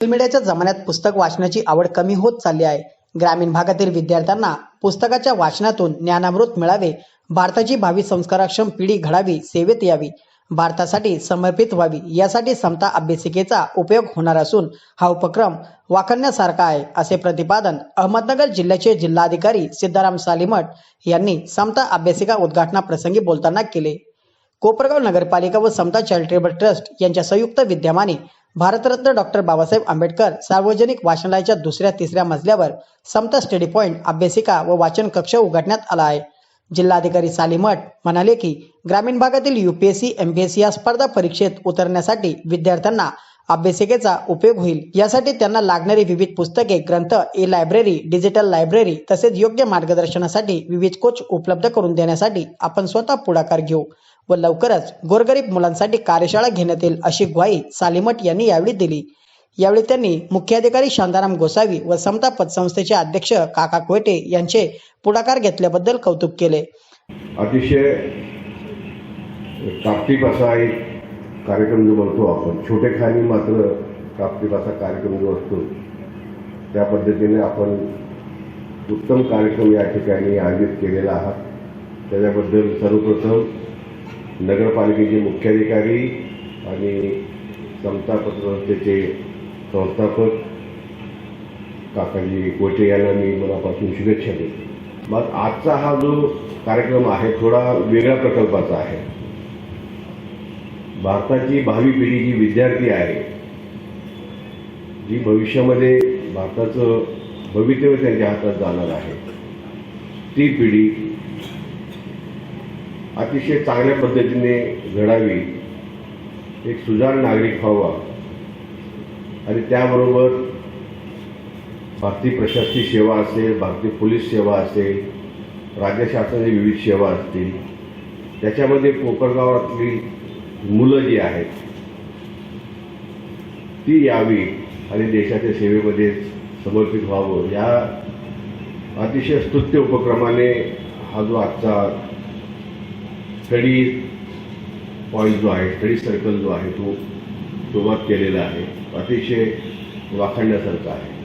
मीडियाच्या जमान्यात पुस्तक वाचण्याची आवड कमी होत चालली आहे. ग्रामीण भागातील विद्यार्थ्यांना पुस्तकाच्या वाचनातून ज्ञानामृत मिळावे भारताची भावी संस्काराक्षम पिढी घडावी सेवेत यावी भारतासाठी समर्पित व्हावी यासाठी समता अभ्यासिकेचा उपयोग होणार असून हा उपक्रम वाखाणण्यासारखा आहे असे प्रतिपादन अहमदनगर जिल्ह्याचे जिल्हाधिकारी सिद्धाराम सालीमठ यांनी समता अभ्यासिका उद्घाटनाप्रसंगी बोलताना केले. कोपरगाव नगरपालिका व समता चॅरिटेबल ट्रस्ट यांच्या संयुक्त विद्यमाने भारतरत्न डॉक्टर बाबासाहेब आंबेडकर सार्वजनिक वाचनालयाच्या दुसऱ्या तिसऱ्या मजल्यावर समता स्टडी पॉईंट अभ्यासिका व वाचन कक्ष उघडण्यात आला आहे. जिल्हाधिकारी सालीमठ म्हणाले की ग्रामीण भागातील युपीएससी एमपीएससी या स्पर्धा परीक्षेत उतरण्यासाठी विद्यार्थ्यांना अभ्यासिकेचा उपयोग होईल. यासाठी त्यांना लागणारी विविध पुस्तके ग्रंथ ई लायब्ररी डिजिटल लायब्ररी तसेच योग्य मार्गदर्शनासाठी विविध कोच उपलब्ध करून देण्यासाठी आपण स्वतः पुढाकार घेऊ. व लवकरच गोरगरीब मुलांसाठी कार्यशाळा घेण्यात येईल अशी ग्वाही सालीमठ यांनी यावेळी दिली. यावेळी त्यांनी मुख्याधिकारी शांताराम गोसावी व समता पतसंस्थेचे अध्यक्ष काका कोयटे यांचे पुढाकार घेतल्याबद्दल कौतुक केले. अतिशय टापटीप असा एक कार्यक्रम जो म्हणतो आपण छोटे खाली मात्र टापटीप असा कार्यक्रम जो असतो त्या पद्धतीने आपण उत्तम कार्यक्रम या ठिकाणी आयोजित केलेला आहात. त्याच्याबद्दल सर्वप्रथम नगरपालिकेचे मुख्याधिकारी आणि समता पत्रसंस्थेचे संस्थापक काकाजी कोटे यांना मी मनापासून शुभेच्छा देतो. मग आजचा हा जो कार्यक्रम आहे थोडा वेगळ्या प्रकल्पाचा आहे. भारताची भावी पिढी जी विद्यार्थी आहे जी भविष्यामध्ये भारताचं भवितव्य त्यांच्या हातात जाणार आहे ती पिढी अतिशय चांगल्या पद्धतीने घडावी. एक सुजाण नागरिक व्हावा. आणि त्याबरोबर भारतीय प्रशासकीय सेवा असेल भारतीय पोलीस सेवा असेल राज्य शासनाची विविध सेवा असतील त्याच्यामध्ये कोपरगावातली मुलं जी आहेत ती यावी आणि देशाच्या सेवेमध्ये समर्पित व्हावं. या अतिशय स्तुत्य उपक्रमाने हा जो आजचा स्टडी पॉईंट जो आहे स्टडी सर्कल जो आहे तो सुरुवात केलेला आहे. अतिशय वाखाणण्यासारखा आहे.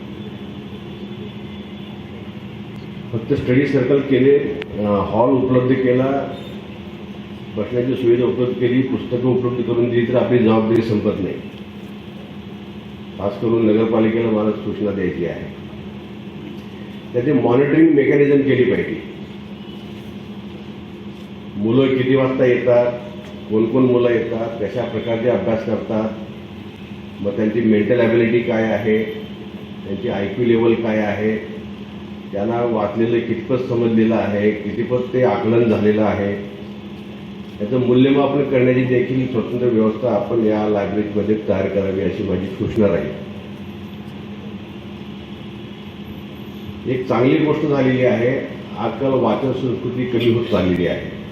फक्त स्टडी सर्कल केले हॉल उपलब्ध केला बसण्याची सुविधा उपलब्ध केली पुस्तकं उपलब्ध करून दिली तर आपली जबाबदारी संपत नाही. खास करून नगरपालिकेला मला सूचना द्यायची आहे. त्याचे मॉनिटरिंग मेकॅनिझम केली पाहिजे. मुलं किती वाजता येतात? कोण कोण मुलं येतात? कशा प्रकारचे अभ्यास करतात? मग त्यांची मेंटल ॲबिलिटी काय आहे? त्यांची आय क्यू लेवल काय आहे? त्यांना वाचलेलं कितपत समजलेलं आहे? कितीपत ते आकलन झालेलं आहे? त्याचं मूल्यमापन करण्याची देखील स्वतंत्र व्यवस्था आपण या लायब्ररीमध्ये तयार करावी अशी माझी सूचना राहील. एक चांगली गोष्ट झालेली आहे. आजकाल वाचन संस्कृती कमी होत चाललेली आहे.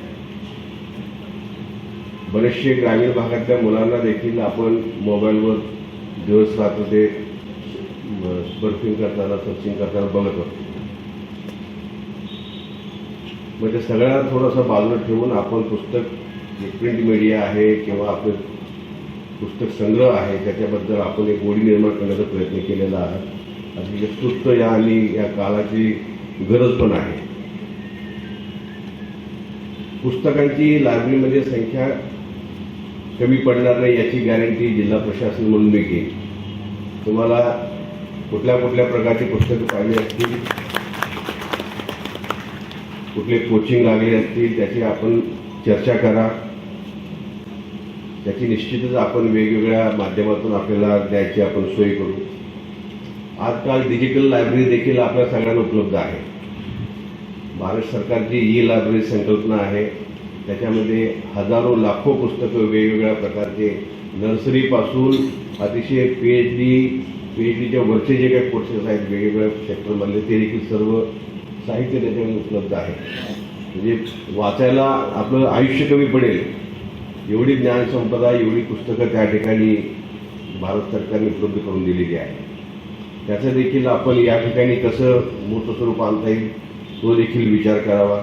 बरेचसे ग्रामीण भागातल्या मुलांना देखील आपण मोबाईलवर दिवस रात्र ते बर्फिंग करताना सर्चिंग करताना बघत होतो. म्हणजे सगळ्यांना थोडंसं बाजूला ठेवून आपण पुस्तक जे प्रिंट मीडिया आहे किंवा आपलं पुस्तक संग्रह आहे त्याच्याबद्दल आपण एक गोडी निर्माण करण्याचा प्रयत्न केलेला आहे. अतिशय स्तुत या आणि या काळाची गरज पण आहे. पुस्तकांची लायब्ररीमध्ये म्हणजे संख्या कमी पडणार नाही याची गॅरंटी जिल्हा प्रशासन म्हणून मी घेईन. तुम्हाला कुठल्या कुठल्या प्रकारची पुस्तकं पाहिजे असतील कुठले कोचिंग लागले असतील त्याची आपण चर्चा करा. त्याची निश्चितच आपण वेगवेगळ्या माध्यमातून आपल्याला द्यायची आपण सोय करू. आजकाल डिजिटल लायब्ररी देखील आपल्या सगळ्यांना उपलब्ध आहे. भारत सरकारची ई लायब्ररी संकल्पना आहे. त्याच्यामध्ये हजारो लाखो पुस्तकं वेगवेगळ्या प्रकारचे. नर्सरीपासून अतिशय P H D P H डीच्या वरचे जे काही कोर्सेस आहेत वेगवेगळ्या सेक्टरमधले ते देखील सर्व साहित्य त्याच्यामध्ये उपलब्ध आहे. म्हणजे वाचायला आपलं आयुष्य कमी पडेल. एवढी ज्ञानसंपदा एवढी पुस्तकं त्या ठिकाणी भारत सरकारने उपलब्ध करून दिलेली आहे. त्याचं देखील आपण या ठिकाणी कसं मूर्त स्वरूप आणता येईल तो देखील विचार करावा.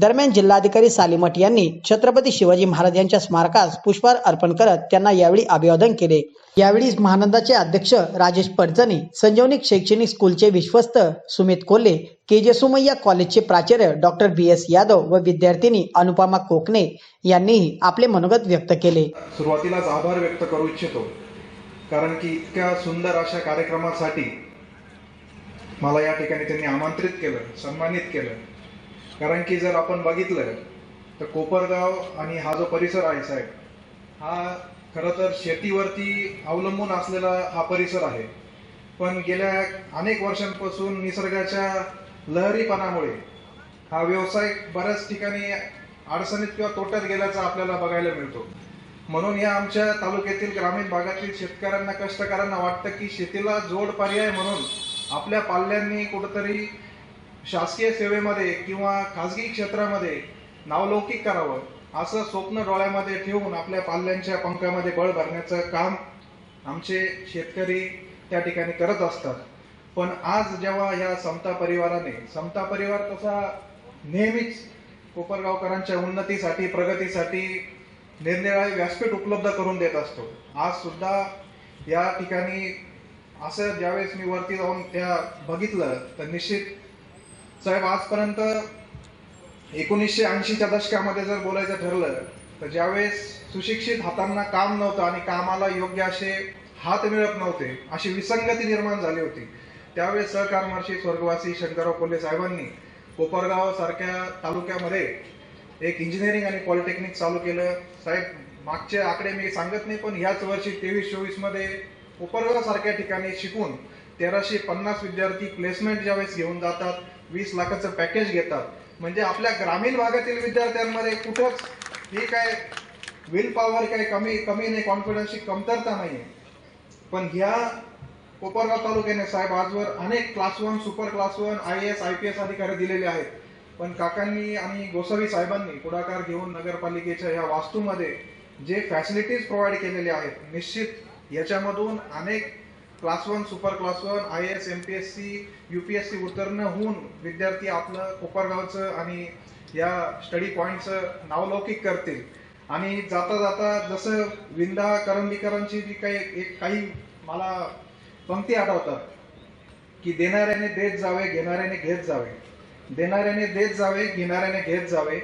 दरम्यान जिल्हाधिकारी सालीमठ यांनी छत्रपती शिवाजी महाराज यांच्या स्मारकास पुष्पहार अर्पण करत त्यांना यावेळी अभिवादन केले. यावेळी महानंदाचे अध्यक्ष राजेश पडचणे संजीवनी शैक्षणिक स्कूलचे विश्वस्त सुमित कोल्हे के सुमय्या कॉलेजचे प्राचार्य डॉक्टर बी एस यादव व विद्यार्थिनी अनुपमा कोकणे यांनीही आपले मनोगत व्यक्त केले. सुरुवातीलाच आभार व्यक्त करू इच्छितो कारण की इतक्या सुंदर अशा कार्यक्रमासाठी मला या ठिकाणी त्यांनी आमंत्रित केलं सन्मानित केलं. कारण की जर आपण बघितलं तर कोपरगाव आणि हा जो परिसर आहे साहेब हा खरं तर शेतीवरती अवलंबून असलेला हा परिसर आहे. पण गेल्या अनेक वर्षांपासून निसर्गाच्या लहरीपणामुळे हा व्यवसाय बऱ्याच ठिकाणी अडचणीत किंवा तोट्यात गेल्याचा आपल्याला बघायला मिळतो. म्हणून या आमच्या तालुक्यातील ग्रामीण भागातील शेतकऱ्यांना कष्टकऱ्यांना वाटतं की शेतीला जोड पर्याय म्हणून आपल्या पाल्यांनी कुठंतरी शासकीय सेवेमध्ये किंवा खाजगी क्षेत्रामध्ये नावलौकिक करावं असं स्वप्न डोळ्यामध्ये ठेवून आपल्या पाल्यांच्या पंखामध्ये बळ भरण्याचं काम आमचे शेतकरी त्या ठिकाणी करत असतात. पण आज जेव्हा ह्या समता परिवाराने समता परिवार तसा नेहमीच कोपरगावकरांच्या उन्नतीसाठी प्रगतीसाठी निरनिराळे व्यासपीठ उपलब्ध करून देत असतो. आज सुद्धा या ठिकाणी असं ज्यावेळेस मी वरती जाऊन त्या बघितलं तर निश्चित साहेब आजपर्यंत एकोणीसशे ऐंशीच्या दशकामध्ये जर बोलायचं ठरलं तर ज्यावेळेस सुशिक्षित हातांना काम नव्हतं आणि कामाला योग्य असे हात मिळत नव्हते अशी विसंगती निर्माण झाली होती. त्यावेळेस सहकार महर्षी स्वर्गवासी शंकरराव कोल्हे साहेबांनी कोपरगाव सारख्या तालुक्यामध्ये एक इंजिनिअरिंग आणि पॉलिटेक्निक चालू केलं. साहेब मागचे आकडे मी सांगत नाही पण ह्याच वर्षी तेवीस चोवीसमध्ये कोपरगाव सारख्या ठिकाणी शिकून तेराशे पन्नास विद्यार्थी प्लेसमेंट ज्यावेळेस घेऊन जातात वीस लाखाचं पॅकेज घेतात. म्हणजे आपल्या ग्रामीण भागातील विद्यार्थ्यांमध्ये कुठंच ही काय विल पॉवर काही कमी कमी नाही कॉन्फिडन्सची कमतरता नाही पण ह्या कोपरगाव तालुक्याने साहेब आजवर अनेक class one super class one I S I P S अधिकारी दिलेले आहेत. पण काकांनी आणि गोसावी साहेबांनी पुढाकार घेऊन नगरपालिकेच्या या वास्तूमध्ये जे फॅसिलिटीज प्रोव्हाइड केलेले आहेत निश्चित याच्यामधून अनेक class one super class one I S M P S C U P S C उत्तीर्ण होऊन विद्यार्थी आपलं कोपरगावचं आणि या स्टडी पॉईंटचं नावलौकिक करतील. आणि जाता जाता जसं विंदा करंदीकरांची जी काही एक काही मला पंक्ती आठवतात की देणाऱ्याने देत जावे घेणाऱ्याने घेत जावे. देणाऱ्याने देत जावे घेणाऱ्याने घेत जावे.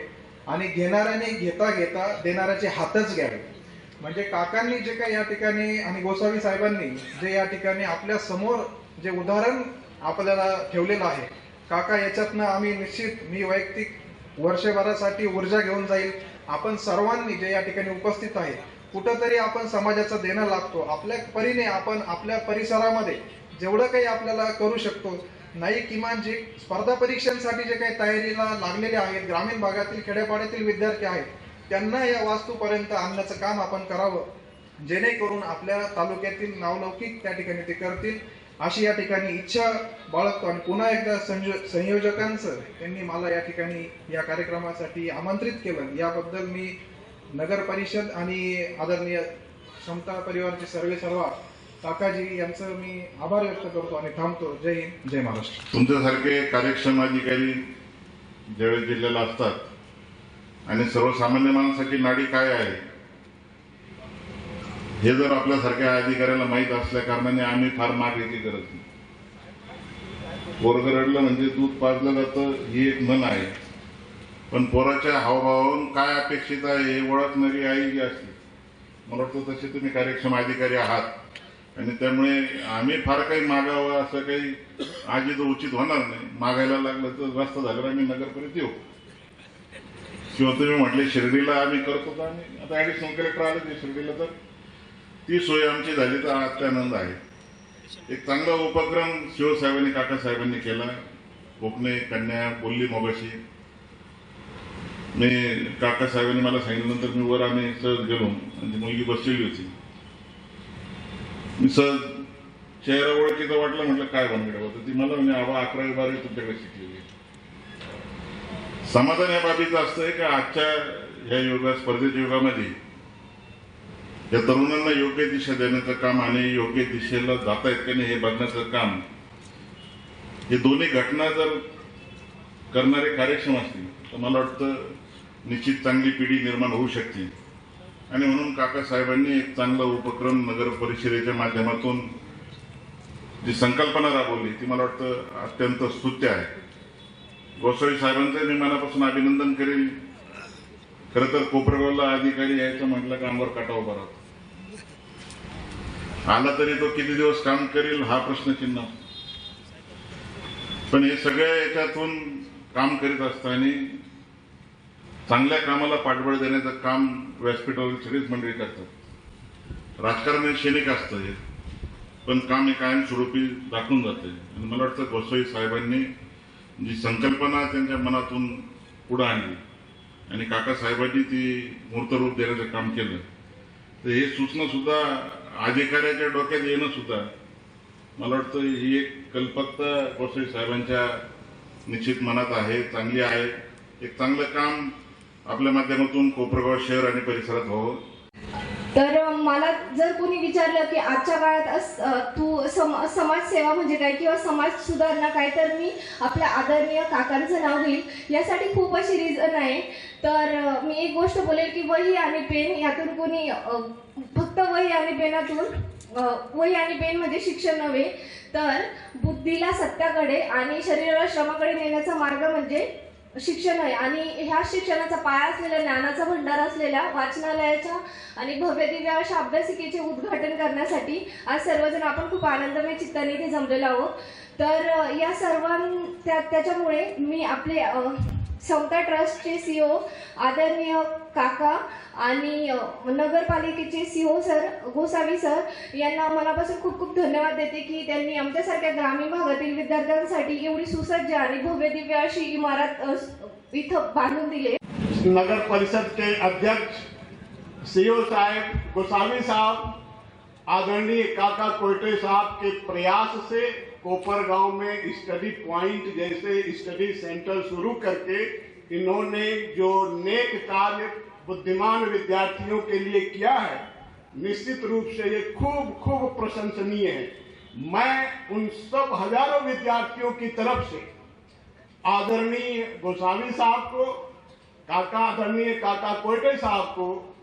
आणि घेणाऱ्याने घेता घेता देणाऱ्याचे हातच घ्यावे. म्हणजे काकांनी जे काही या ठिकाणी आणि गोसावी साहेबांनी जे या ठिकाणी आपल्यासमोर जे उदाहरण आपल्याला ठेवलेलं आहे काका याच्यातनं आम्ही निश्चित मी वैयक्तिक वर्षभरासाठी ऊर्जा घेऊन जाईल. आपण सर्वांनी जे या ठिकाणी उपस्थित आहे कुठंतरी आपण समाजाचं देणं लागतो. आपल्या परीने आपण आपल्या परिसरामध्ये जेवढं काही आपल्याला करू शकतो नाही किमान जे स्पर्धा परीक्षांसाठी जे काही तयारीला लागलेले आहेत ग्रामीण भागातील खेड्यापाड्यातील विद्यार्थी आहेत त्यांना या वास्तूपर्यंत आणण्याचं काम आपण करावं जेणेकरून आपल्या तालुक्यातील नावलौकिक त्या ठिकाणी ते करतील. अशी या ठिकाणी इच्छा बाळगतो आणि पुन्हा एकदा संजो संयोजकांचं त्यांनी मला या ठिकाणी या कार्यक्रमासाठी आमंत्रित केलं. याबद्दल मी नगर परिषद आणि आदरणीय समता परिवारचे सर्वे सर्वा काकाजी यांचं मी आभार व्यक्त करतो आणि थांबतो. जय हिंद जय महाराष्ट्र. तुमच्यासारखे कार्यक्षम अधिकारी ज्यावेळेस जिल्ह्याला असतात आणि सर्वसामान्य माणसाची नाडी काय आहे? हे जर आपल्यासारख्या अधिकाऱ्याला माहीत असल्या कारणाने आम्ही फार मागायची गरज नाही. पोरग रडलं म्हणजे दूध पाजलं जातं ही एक म्हण आहे. पण पोराच्या हावभावावरून काय अपेक्षित आहे हे ओळखणारी आई जी असते मला वाटतं तसे तुम्ही कार्यक्षम अधिकारी आहात. आणि त्यामुळे आम्ही फार काही मागावं असं काही आजी तर उचित होणार नाही. मागायला लागलं तर जास्त झालं आम्ही नगरपर्यंत येऊ. किंवा तुम्ही म्हटले शिर्डीला आम्ही करतो तर आम्ही आता ऍडिशनल कलेक्टर आले ते शिर्डीला तर. ती सोय आमची झाली तर अत्यानंद आहे. एक चांगला उपक्रम शिवसाहेबांनी काकासाहेबांनी केला. कोकणे कन्या बोलली मोगाशी. मी काकासाहेबांनी मला सांगितल्यानंतर मी वर आम्ही सहज गेलो. आणि ती मुलगी बसलेली होती. मी सहज चेहरा ओळखीचा वाटला म्हटलं काय बनगड होतं ती मला म्हणजे आबा अकरावी बारावी तुमच्याकडे शिकलेली समाधान या बाबीचं असतंय का आजच्या ह्या योगा स्पर्धेच्या युगामध्ये? या तरुणांना योग्य दिशा देण्याचं काम आणि योग्य दिशेला जाता येत का नाही हे बघण्याचं काम हे दोन्ही घटना जर करणारे कार्यक्षम असतील तर मला वाटतं निश्चित चांगली पिढी निर्माण होऊ शकते. आणि म्हणून काकासाहेबांनी एक चांगला उपक्रम नगर परिषदेच्या माध्यमातून जी संकल्पना राबवली ती मला वाटतं अत्यंत स्तुत्य आहे. गोसावी साहेबांचं मी मनापासून अभिनंदन करेल. खरं तर कोपरगावला अधिकारी यायचं म्हटलं कामावर अंगावर काटा आला तरी तो किती दिवस काम करेल हा प्रश्न चिन्ह. पण हे सगळ्या याच्यातून काम करीत असताना चांगल्या कामाला पाठबळ देण्याचं काम व्यासपीठावरील सगळीच मंडळी करतात. राजकारण हे क्षणिक असतं हे. पण काम हे कायमस्वरूपी दाखवून जाते. आणि मला वाटतं गोसाई साहेबांनी जी संकल्पना त्यांच्या मनातून पुढं आणली. आणि काकासाहेबांनी ती मूर्तरूप देण्याचं काम केलं. तर हे सूचना सुद्धा अधिकाऱ्याच्या डोक्यात येणं सुद्धा मला वाटतं ही एक कल्पकता गोसाई साहेबांच्या निश्चित मनात आहे चांगली आहे. एक चांगलं काम आपल्या माध्यमातून कोपरगाव शहर आणि परिसरात व्हावं. तर मला जर कोणी विचारलं की आजच्या काळात अस- तू सम समाजसेवा म्हणजे काय किंवा समाज सुधारणा काय तर मी आपल्या आदरणीय काकांचं नाव घेईल. यासाठी खूप अशी रिझन आहे. तर मी एक गोष्ट बोलेल की वही आणि पेन यातून कोणी फक्त वही आणि पेनातून वही आणि पेन म्हणजे शिक्षण नव्हे तर बुद्धीला सत्याकडे आणि शरीराला श्रमाकडे नेण्याचा मार्ग म्हणजे शिक्षण आहे. आणि ह्या शिक्षणाचा पाया असलेल्या ज्ञानाचा भंडार असलेल्या वाचनालयाच्या आणि भव्य दिव्य अशा अभ्यासिकेचे उद्घाटन करण्यासाठी आज सर्वजण आपण खूप आनंदमय चित्ताने इथे जमलेलो आहोत. तर या सर्वां त्या त्याच्यामुळे मी आपले समता ट्रस्टचे सीओ आदरणीय काका आणि नगरपालिकेचे सीओ सर गोसावी सर यांना मनापासून खूप खूप धन्यवाद देते की त्यांनी आमच्यासारख्या ग्रामीण भागातील विद्यार्थ्यांसाठी एवढी सुसज्ज आणि भव्य दिव्य अशी इमारत इथं बांधून दिली नगर परिषदचे अध्यक्ष सीओ साहेब गोसावी साहब आदरणीय काका कोयटे साहब के प्रयास से कोपर गाँव में स्टडी पॉइंट जैसे स्टडी सेंटर शुरू करके इन्होंने जो नेक कार्य बुद्धिमान विद्यार्थियों के लिए किया है, निश्चित रूप से ये खूब खूब प्रशंसनीय है। मैं उन सब हज़ारों विद्यार्थियों की तरफ़ से आदरणीय गोसावी साहब को, काका आदरणीय काका कोयटे साहब को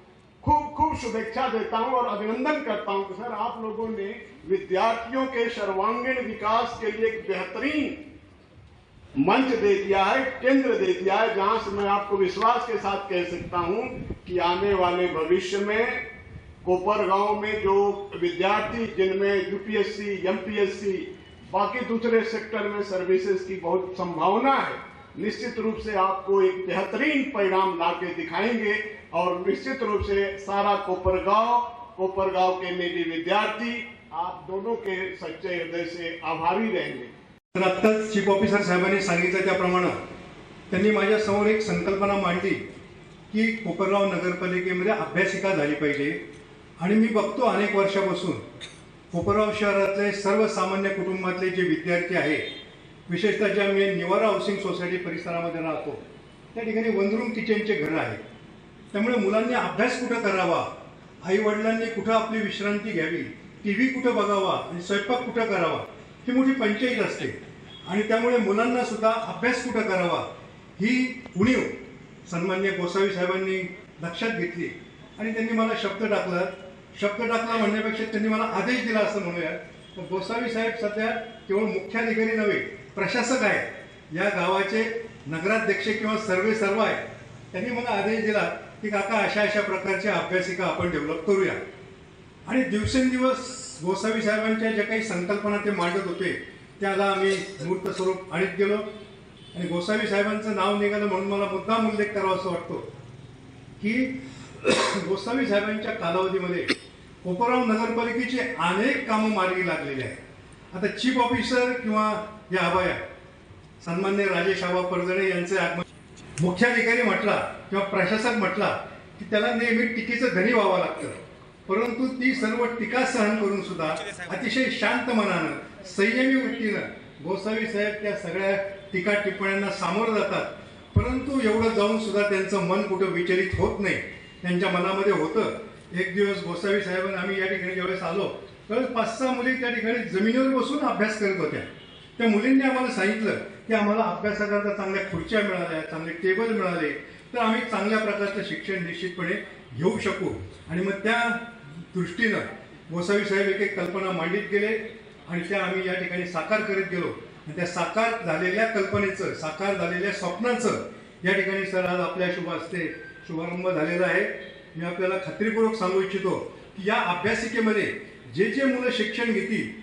खूब शुभेच्छा देता हूँ और अभिनंदन करता हूँ कि सर आप लोगों ने विद्यार्थियों के सर्वांगीण विकास के लिए एक बेहतरीन मंच दे दिया है, केंद्र दे दिया है, जहाँ से मैं आपको विश्वास के साथ कह सकता हूँ कि आने वाले भविष्य में कोपर गाँव में जो विद्यार्थी, जिनमें यूपीएससी एमपीएससी बाकी दूसरे सेक्टर में सर्विसेज़ की बहुत संभावना है निश्चित रूप से आपको एक बेहतरीन परिणाम ला के दिखाएंगे और निश्चित रूप से सारा कोपरगांव कोपरगांव के मेरी विद्यार्थी आप दोनों के सच्चे हृदय से आभारी रहेंगे। तर आत्ताच चीफ ऑफिसर साहेबांनी सांगितलं त्याप्रमाणे त्यांनी माझ्यासमोर एक संकल्पना मांडली की कोपरगाव नगरपालिकेमध्ये अभ्यासिका झाली पाहिजे. आणि मी बघतो अनेक वर्षापासून कोपरगाव शहरातले सर्वसामान्य कुटुंबातले जे विद्यार्थी आहेत विशेषतः ज्या मी निवारा हाऊसिंग सोसायटी परिसरामध्ये राहतो त्या ठिकाणी वनरूम किचनचे घरं आहेत त्यामुळे मुलांनी अभ्यास कुठं करावा आईवडिलांनी कुठं आपली विश्रांती घ्यावी टी व्ही कुठं बघावा आणि स्वयंपाक कुठं करावा ही मोठी पंचायत असते. आणि त्यामुळे मुलांना सुद्धा अभ्यास कुठं करावा ही उणीव सन्मान्य गोसावी साहेबांनी लक्षात घेतली. आणि त्यांनी मला शब्द टाकला. शब्द टाकला म्हणण्यापेक्षा त्यांनी मला आदेश दिला असं म्हणूया. गोसावी साहेब सध्या केवळ मुख्याधिकारी नव्हे प्रशासक आहेत. या गावाचे नगराध्यक्ष किंवा सर्वे सर्व आहेत. त्यांनी मला आदेश दिला की काका अशा अशा प्रकारच्या अभ्यासिका आपण डेव्हलप करूया. आणि दिवसेंदिवस गोसावी साहेबांच्या ज्या काही संकल्पना ते मांडत होते त्याला आम्ही मूर्त स्वरूप आणत गेलो. आणि गोसावी साहेबांचं नाव निघालं म्हणून मला मुद्दाम उल्लेख करावा असं वाटतो की गोसावी साहेबांच्या कालावधीमध्ये कोपरगाव नगरपालिकेची अनेक कामं मार्गी लागलेली आहेत. आता चीफ ऑफिसर किंवा या अभया सन्मान्य राजेश आबा परजणे यांचे आगमन. मुख्याधिकारी म्हटला किंवा प्रशासक म्हटला की त्याला नेहमी टीकेचं धनी व्हावं लागतं. परंतु ती सर्व टीका सहन करून सुद्धा अतिशय शांत मनानं संयमी वृत्तीनं गोसावी साहेब त्या सगळ्या टीका टिप्पण्यांना सामोरं जातात. परंतु एवढं जाऊन सुद्धा त्यांचं मन कुठं विचलित होत नाही. त्यांच्या मनामध्ये होतं एक दिवस गोसावी साहेबांना आम्ही या ठिकाणी ज्यावेळेस आलो त्यावेळेस पाच सहा मुली त्या ठिकाणी जमिनीवर बसून अभ्यास करत होत्या. त्या मुलींनी आम्हाला सांगितलं की आम्हाला अभ्यासाकरता चांगल्या खुर्च्या मिळाल्या चांगले टेबल मिळाले तर आम्ही चांगल्या प्रकारचं शिक्षण निश्चितपणे घेऊ शकू. आणि मग त्या दृष्टीनं गोसावी साहेब एक एक कल्पना मांडित गेले आणि त्या आम्ही या ठिकाणी साकार करीत गेलो. आणि त्या साकार झालेल्या कल्पनेचं साकार झालेल्या स्वप्नांचं या ठिकाणी सर आज आपल्या शुभ असते शुभारंभ झालेला आहे. मी आपल्याला खात्रीपूर्वक सांगू इच्छितो की या अभ्यासिकेमध्ये जे जे मुलं शिक्षण घेतील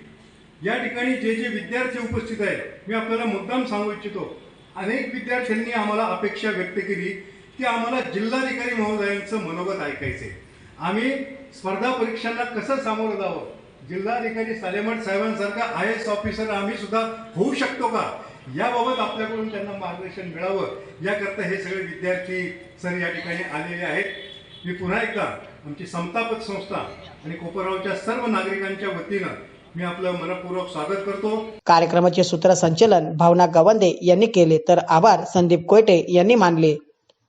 या ठिकाणी जे जे विद्यार्थी उपस्थित आहेत मी आपल्याला मुद्दाम सांगू इच्छितो. अनेक विद्यार्थ्यांनी आम्हाला अपेक्षा व्यक्त केली की आम्हाला जिल्हाधिकारी महोदयांचं मनोगत ऐकायचे आम्ही स्पर्धा परीक्षांना कसं सामोरं जावं? जिल्हाधिकारी सालेमठ साहेबांसारखा आय एस ऑफिसर आम्ही सुद्धा होऊ शकतो का? याबाबत आपल्याकडून त्यांना मार्गदर्शन मिळावं. याकरता हे सगळे विद्यार्थी सर या ठिकाणी आलेले आहेत. मी पुन्हा एकदा आमची समतापत संस्था आणि कोपरगावच्या सर्व नागरिकांच्या वतीनं मी आपलं मनपूर्वक स्वागत करतो. कार्यक्रमाचे सूत्रसंचलन भावना गवंदे यांनी केले तर आभार संदीप कोयटे यांनी मानले.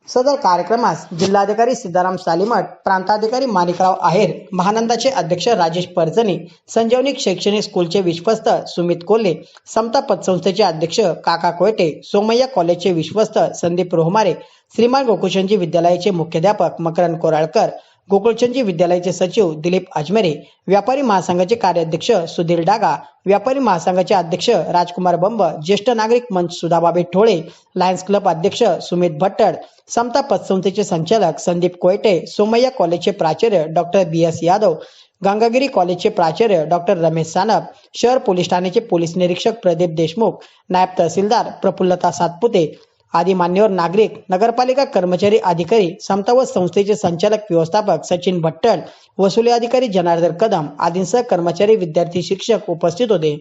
सदर कार्यक्रमास जिल्हाधिकारी सिद्धाराम सालीमठ प्रांताधिकारी माणिकराव आहेर महानंदाचे अध्यक्ष राजेश परजणे संजीवनी शैक्षणिक स्कूलचे विश्वस्त सुमित कोल्हे समता पतसंस्थेचे अध्यक्ष काका कोयटे सोमय्या कॉलेजचे विश्वस्त संदीप रोहमारे श्रीमान गोकुशनजी विद्यालयाचे मुख्याध्यापक मकरंद कोराळकर गोकुळचंदजी विद्यालयाचे सचिव दिलीप अजमेरे व्यापारी महासंघाचे कार्याध्यक्ष सुधीर डागा व्यापारी महासंघाचे अध्यक्ष राजकुमार बंब ज्येष्ठ नागरिक मंच सुधाबाबे ठोळे लायन्स क्लब अध्यक्ष सुमित भट्टड समता पतसंस्थेचे संचालक संदीप कोयटे सोमय्या कॉलेजचे प्राचार्य doctor B S Yadav Gangagiri कॉलेजचे प्राचार्य डॉक्टर रमेश सानप शहर पोलीस ठाण्याचे पोलीस निरीक्षक प्रदीप देशमुख नायब तहसीलदार प्रफुल्लता सातपुते आदी मान्यवर नागरिक नगरपालिका कर्मचारी अधिकारी समतावत संस्थेचे संचालक व्यवस्थापक सचिन भट्टल वसुली अधिकारी जनार्दन कदम आदींसह कर्मचारी विद्यार्थी शिक्षक उपस्थित होते.